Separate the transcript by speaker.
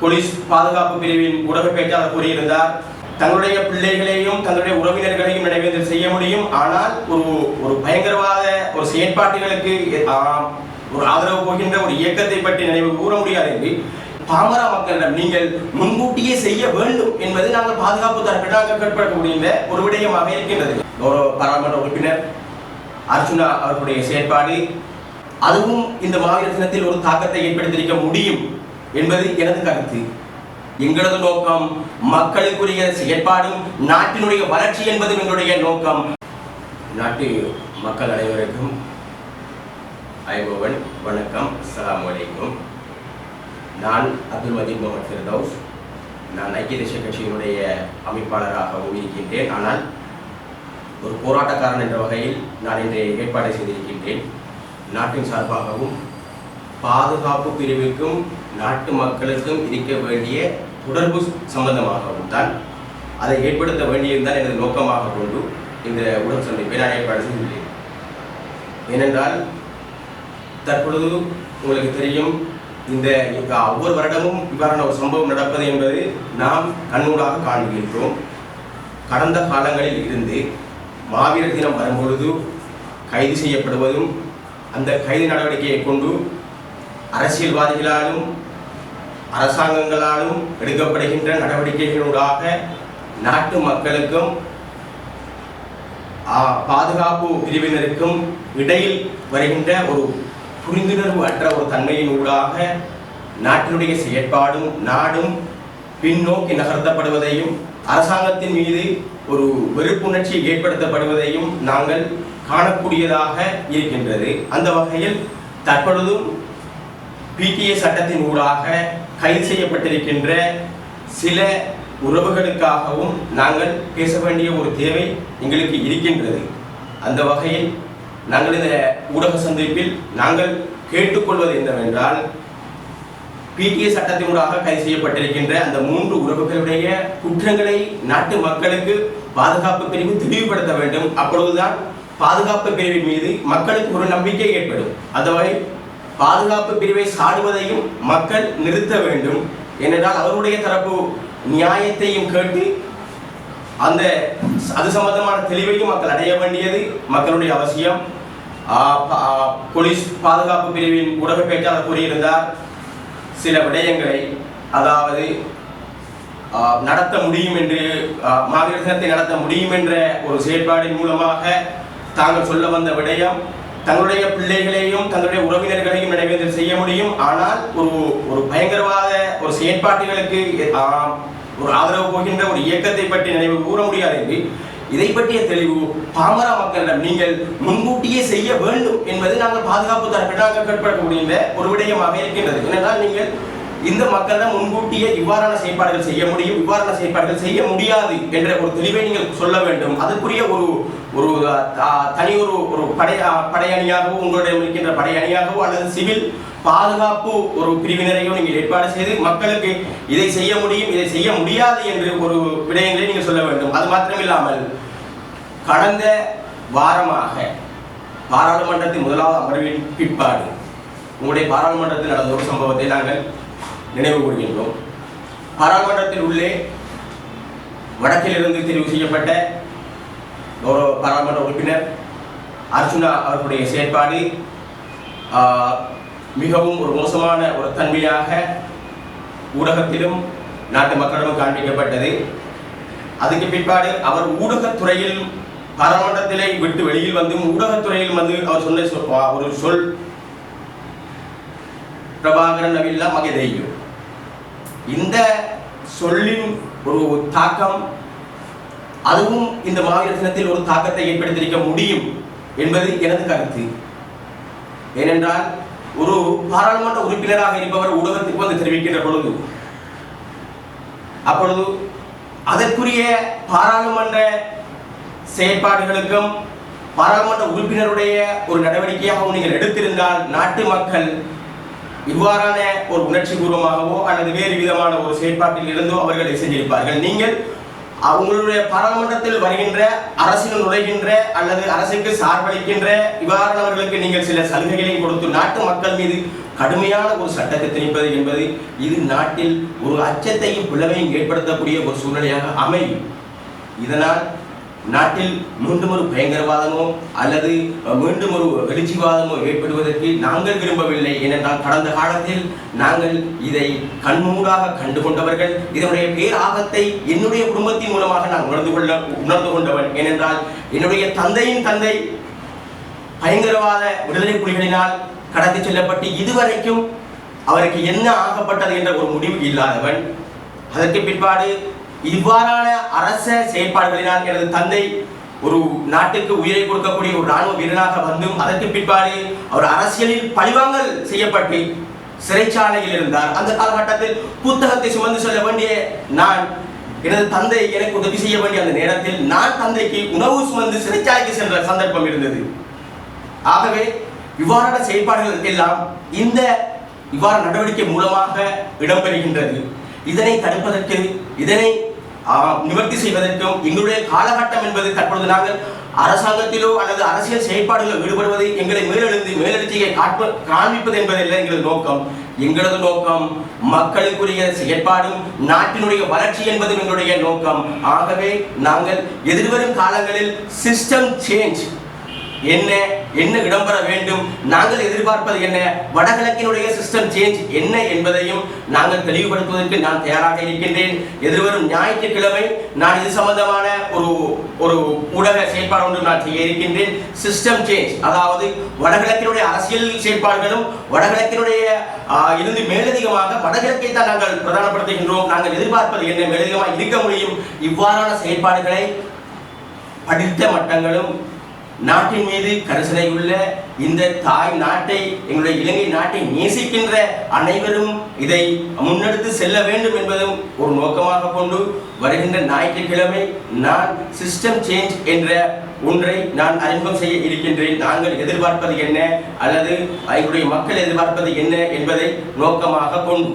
Speaker 1: Police பாதுகாப்பு பிரிவின் ஊடக பேச்சாளர் கூறியிருந்தார். தங்களுடைய பிள்ளைகளையும் தங்களுடைய உறவினர்களையும் நிறைவேற்றல் செய்ய முடியும். ஆனால் ஒரு ஒரு பயங்கரவாத ஒரு செயற்பாட்டுகளுக்கு ஒரு ஆதரவு போகின்ற ஒரு இயக்கத்தை பற்றி நினைவு கூற முடியாது என்று பாமர மக்களிடம் நீங்கள் முன்கூட்டியே செய்ய வேண்டும் என்பது நாங்கள் பாதுகாப்பு தரப்பினாக கேட்கக்கூடிய ஒரு விடயமாக இருக்கின்றது. கௌரவ பாராளுமன்ற உறுப்பினர் அர்ஜுனா அவர்களுடைய செயற்பாடு அதுவும் இந்த மாவீர தினத்தில் ஒரு தாக்கத்தை ஏற்படுத்தியிருக்க முடியும். என்பது எனது கருத்து. எங்களது நோக்கம் மக்களுக்குரிய செயற்பாடும் நாட்டினுடைய வளர்ச்சி என்பதும் எங்களுடைய நோக்கம். நாட்டு மக்கள் அனைவருக்கும் ஐபோவன் வணக்கம் அஸ்லாம் வலைக்கும் நான் அப்துல் மஜீத் முகமது ஃபிர்தௌஸ். நான் ஐக்கிய தேசிய கட்சியினுடைய அமைப்பாளராகவும் இருக்கின்றேன். ஆனால் ஒரு போராட்டக்காரன் என்ற வகையில் நான் இன்றைய ஏற்பாடு செய்திருக்கின்றேன். நாட்டின் சார்பாகவும் பாதுகாப்பு பிரிவுக்கும் நாட்டு மக்களுக்கும் இருக்க வேண்டிய தொடர்பு சம்பந்தமாகவும் தான் அதை ஏற்படுத்த வேண்டியதுதான் எனது நோக்கமாக கொண்டு இந்த உடல் சந்திப்பை நான் ஏற்பாடு செய்துள்ளேன். ஏனென்றால் தற்பொழுது உங்களுக்கு தெரியும் இந்த இந்த ஒவ்வொரு வருடமும் இவ்வாறான ஒரு சம்பவம் நடப்பது என்பது நாம் கண்ணூடாக காண்கின்றோம். கடந்த காலங்களில் இருந்து மாவீரர் தினம் வரும்பொழுது கைது செய்யப்படுவதும் அந்த கைது நடவடிக்கையை கொண்டு அரசியல்வாதிகளாலும் அரசாங்கங்களாலும் எடுக்கப்படுகின்ற நடவடிக்கைகளூடாக நாட்டு மக்களுக்கும் பாதுகாப்பு பிரிவினருக்கும் இடையில் வருகின்ற ஒரு புரிந்துணர்வு அற்ற ஒரு தன்மையின் ஊடாக நாட்டினுடைய செயற்பாடும் நாடும் பின்னோக்கி நகர்த்தப்படுவதையும் அரசாங்கத்தின் மீது ஒரு வெறுப்புணர்ச்சி ஏற்படுத்தப்படுவதையும் நாங்கள் காணக்கூடியதாக இருக்கின்றது. அந்த வகையில் தற்பொழுதும் பிடிஏ சட்டத்தின் ஊடாக கைது செய்யப்பட்டிருக்கின்ற சில உறவுகளுக்காகவும் நாங்கள் பேச வேண்டிய ஒரு தேவை எங்களுக்கு இருக்கின்றது. அந்த வகையில் நாங்கள் இந்த ஊடக சந்திப்பில் நாங்கள் கேட்டுக்கொள்வது என்னவென்றால் பிடிஏ சட்டத்தினூடாக கைது செய்யப்பட்டிருக்கின்ற அந்த மூன்று உறவுகளுடைய குற்றங்களை நாட்டு மக்களுக்கு பாதுகாப்பு பிரிவு தெளிவுபடுத்த வேண்டும். அப்பொழுதுதான் பாதுகாப்பு பிரிவின் மீது மக்களுக்கு ஒரு நம்பிக்கை ஏற்படும். அதுவரை பாதுகாப்பு பிரிவை சாடுவதையும் மக்கள் நிறுத்த வேண்டும். ஏனென்றால் அவருடைய தரப்பு நியாயத்தையும் கேட்டு அந்த அது சம்பந்தமான தெளிவையும் மக்கள் அடைய வேண்டியது மக்களுடைய அவசியம். போலீஸ் பாதுகாப்பு பிரிவின் ஊடக பேச்சாளர் கூறியிருந்தார் சில விடயங்களை அதாவது நடத்த முடியும் என்று ஆ, தினத்தை நடத்த முடியும் என்ற ஒரு செயற்பாடின் மூலமாக தாங்கள் சொல்ல வந்த விடயம் தங்களுடைய பிள்ளைகளையும் தங்களுடைய உறவினர்களையும் நிறைவேற்றல் செய்ய முடியும். ஆனால் ஒரு ஒரு பயங்கரவாத ஒரு செயற்பாட்டுகளுக்கு ஒரு ஆதரவு போகின்ற ஒரு இயக்கத்தை பற்றி நினைவு கூற முடியாது என்று இதை பற்றிய தெளிவு பாமர மக்களிடம் நீங்கள் முன்கூட்டியே செய்ய வேண்டும் என்பது நாங்கள் பாதுகாப்பு தரப்பினாக கேட்கக்கூடிய ஒரு விடயமாக இருக்கின்றது. ஏனென்றால் நீங்கள் இந்த மக்கள் தான் முன்கூட்டியே இவ்வாறான செயற்பாடுகள் செய்ய முடியும் இவ்வாறான செயற்பாடுகள் செய்ய முடியாது என்ற ஒரு தெளிவை நீங்கள் சொல்ல வேண்டும். அதுக்குரிய ஒரு ஒரு தனி ஒரு ஒரு படை படையணியாகவோ உங்களிடம் இருக்கின்ற படையணியாகவோ அல்லது சிவில் பாதுகாப்பு ஒரு பிரிவினரையோ நீங்கள் ஏற்பாடு செய்து மக்களுக்கு இதை செய்ய முடியும் இதை செய்ய முடியாது என்று ஒரு விடயங்களை நீங்கள் சொல்ல வேண்டும். அது மாத்திரமில்லாமல் கடந்த வாரமாக பாராளுமன்றத்தின் முதலாவது அமர்வின் பிற்பாடு உங்களுடைய பாராளுமன்றத்தில் நடந்த ஒரு சம்பவத்தை நாங்கள் நினைவு கூறுகின்றோம். பாராளுமன்றத்தில் உள்ளே வடக்கிலிருந்து தெரிவு செய்யப்பட்ட கௌரவ பாராளுமன்ற உறுப்பினர் அர்ஜுனா அவர்களுடைய செயற்பாடு மிகவும் ஒரு மோசமான ஒரு தன்மையாக ஊடகத்திலும் நாட்டு மக்களிடம் காண்பிக்கப்பட்டது. அதுக்கு பிற்பாடு அவர் ஊடகத்துறையில் பாராளுமன்றத்திலே விட்டு வெளியில் வந்து ஊடகத்துறையில் வந்து அவர் சொன்ன ஒரு சொல் பிரபாகரன் அவில்லா மகதெய்யும் இந்த சொல்லின் ஒரு தாக்கம் அதுவும் இந்த மாவீர தினத்தில் ஒரு தாக்கத்தை ஏற்படுத்தியிருக்க முடியும் என்பது எனது கருத்து. ஏனென்றால் ஒரு பாராளுமன்ற உறுப்பினராக இருப்பவர் ஊடகத்துக்கு வந்து தெரிவிக்கின்ற பொழுது அப்பொழுது அதற்குரிய பாராளுமன்ற செயற்பாடுகளுக்கும் பாராளுமன்ற உறுப்பினருடைய ஒரு நடவடிக்கையாகவும் நீங்கள் எடுத்திருந்தால் நாட்டு மக்கள் இவ்வாறான ஒரு உணர்ச்சி பூர்வமாகவோ அல்லது வேறு விதமான ஒரு செயற்பாட்டில் இருந்தோ அவர்களை செஞ்சிருப்பார்கள். நீங்கள் அவங்களுடைய பாராளுமன்றத்தில் வருகின்ற அரசியல் நுழைகின்ற அல்லது அரசுக்கு சார்பளிக்கின்ற இவ்வாறானவர்களுக்கு நீங்கள் சில சலுகைகளையும் கொடுத்து நாட்டு மக்கள் மீது கடுமையான ஒரு சட்டத்தை திணிப்பது என்பது இது நாட்டில் ஒரு அச்சத்தையும் பிளவையும் ஏற்படுத்தக்கூடிய ஒரு சூழ்நிலையாக அமையும். இதனால் நாட்டில் மீண்டும் ஒரு பயங்கரவாதமோ அல்லது மீண்டும் ஒரு எழுச்சிவாதமோ ஏற்படுவதற்கு நாங்கள் விரும்பவில்லை ஏனென்றால் கடந்த காலத்தில் நாங்கள் இதை கண்மூடாக கண்டு கொண்டவர்கள் இதனுடைய பேராபத்தை என்னுடைய குடும்பத்தின் மூலமாக நான் உணர்ந்து கொள்ள உணர்ந்து கொண்டவன். ஏனென்றால் என்னுடைய தந்தையின் தந்தை பயங்கரவாத விடுதலை புலிகளினால் கடத்தி செல்லப்பட்டு இதுவரைக்கும் அவருக்கு என்ன ஆகப்பட்டது என்ற ஒரு முடிவு இல்லாதவன். அதற்கு பிற்பாடு இவ்வாறான அரச செயற்பாடுகளினால் எனது தந்தை ஒரு நாட்டுக்கு உயிரை கொடுக்கக்கூடிய ஒரு ராணுவ வீரனாக வந்தும் அதற்கு பிற்பாடு அவர் அரசியலில் பழிவாங்கல் செய்யப்பட்டு சிறைச்சாலையில் இருந்தார். அந்த காலகட்டத்தில் புத்தகத்தை சுமந்து செல்ல வேண்டிய நான் எனது தந்தை எனக்கு உதவி செய்ய வேண்டிய அந்த நேரத்தில் நான் தந்தைக்கு உணவு சுமந்து சிறைச்சாலைக்கு சென்ற சந்தர்ப்பம் இருந்தது. ஆகவே இவ்வாறான செயல்பாடுகள் எல்லாம் இந்த இவ்வாறு நடவடிக்கை மூலமாக இடம்பெறுகின்றது. இதனை தடுப்பதற்கு இதனை நிவர்த்தி செய்வதற்கும் எங்களுடைய காலகட்டம் என்பது தற்பொழுது நாங்கள் அரசாங்கத்திலோ அல்லது அரசியல் செயற்பாடுகளில் ஈடுபடுவதை எங்களை மேலெழுந்து மேலெழுச்சியை காட்ப காண்பிப்பது என்பதில்லை எங்களது நோக்கம். எங்களது நோக்கம் மக்களுக்குரிய செயற்பாடும் நாட்டினுடைய வளர்ச்சி என்பதும் எங்களுடைய நோக்கம். ஆகவே நாங்கள் எதிர்வரும் காலங்களில் சிஸ்டம் சேஞ்ச் என்ன என்ன இடம்பெற வேண்டும்? நாங்கள் எதிர்பார்ப்பது என்ன? வடகிழக்கினுடைய சிஸ்டம் சேஞ்ச் என்ன என்பதையும் நாங்கள் தெளிவுபடுத்துவதற்கு நான் தயாராக இருக்கின்றேன். எதிர்வரும் ஞாயிற்றுக்கிழமை நான் இது சம்பந்தமான ஒரு ஒரு ஊடக செயற்பாடு ஒன்று நான் செய்ய இருக்கின்றேன். சிஸ்டம் சேஞ்ச் அதாவது வடகிழக்கினுடைய அரசியல் செயல்பாடுகளும் வடகிழக்கினுடைய இருந்து மேலதிகமாக வடகிழக்கை தான் நாங்கள் பிரதானப்படுத்துகின்றோம். நாங்கள் எதிர்பார்ப்பது என்ன? மேலதிகமாக இருக்க முடியும். இவ்வாறான செயல்பாடுகளை படித்த மட்டங்களும் நாட்டின் மீது கரிசனை உள்ள இந்த தாய் நாட்டை எங்களுடைய இலங்கை நாட்டை நேசிக்கின்ற அனைவரும் இதை முன்னெடுத்து செல்ல வேண்டும் என்பதும் ஒரு நோக்கமாக கொண்டு வருகின்ற ஞாயிற்றுக்கிழமை நான் சிஸ்டம் சேஞ்ச் என்ற ஒன்றை நான் அறிமுகம் செய்ய இருக்கின்றேன். நாங்கள் எதிர்பார்ப்பது என்ன? அல்லது எங்களுடைய மக்கள் எதிர்பார்ப்பது என்ன என்பதை நோக்கமாக கொண்டு